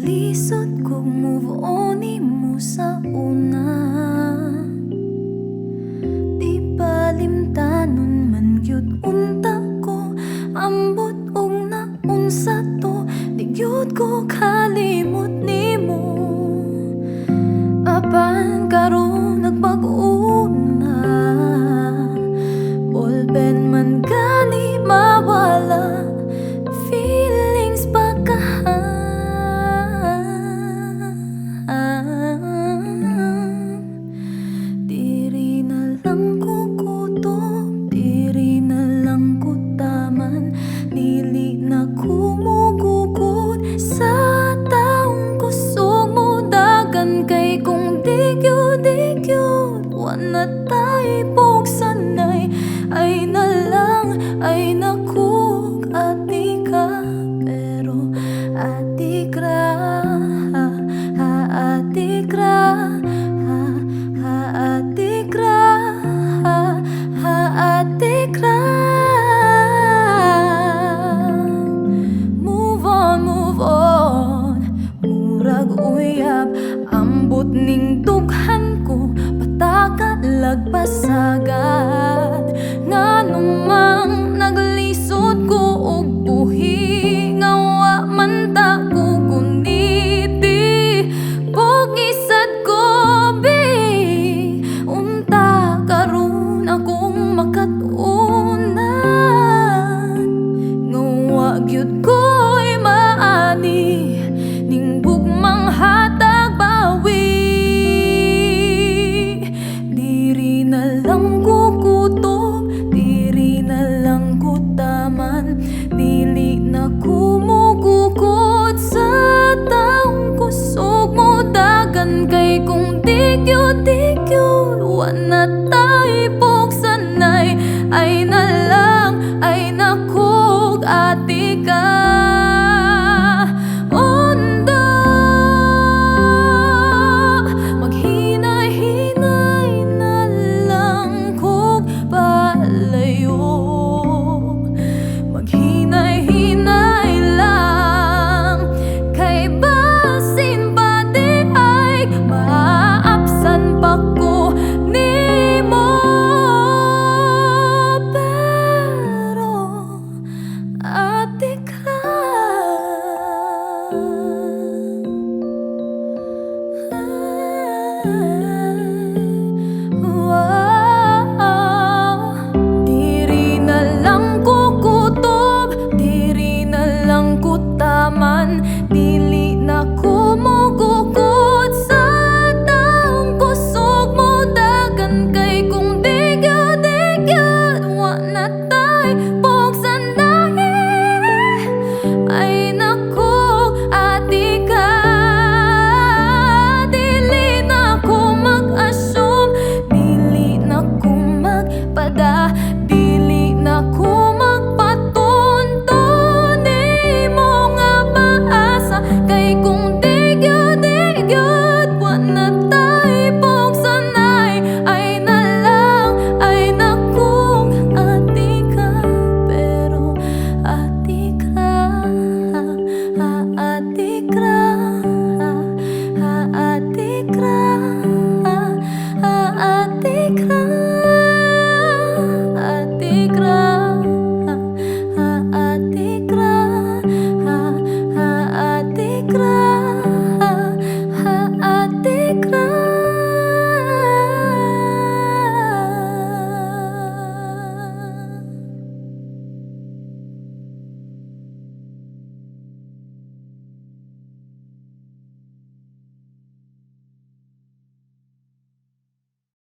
lisod kong move on mo sa una. Di palimtanon man yun unta ko? Ambot og naunsa to Di yun ko kalimot ni mo Apan karon nagbag-o ay nakug Ati ka, pero ati kra Ha, ha, ati kra Ha, ha, ati kra Ha, ha, ati kra. Move on, move on Murag uyab Ambot ning dughan ko Pataka lagpasagad. Nganong mang not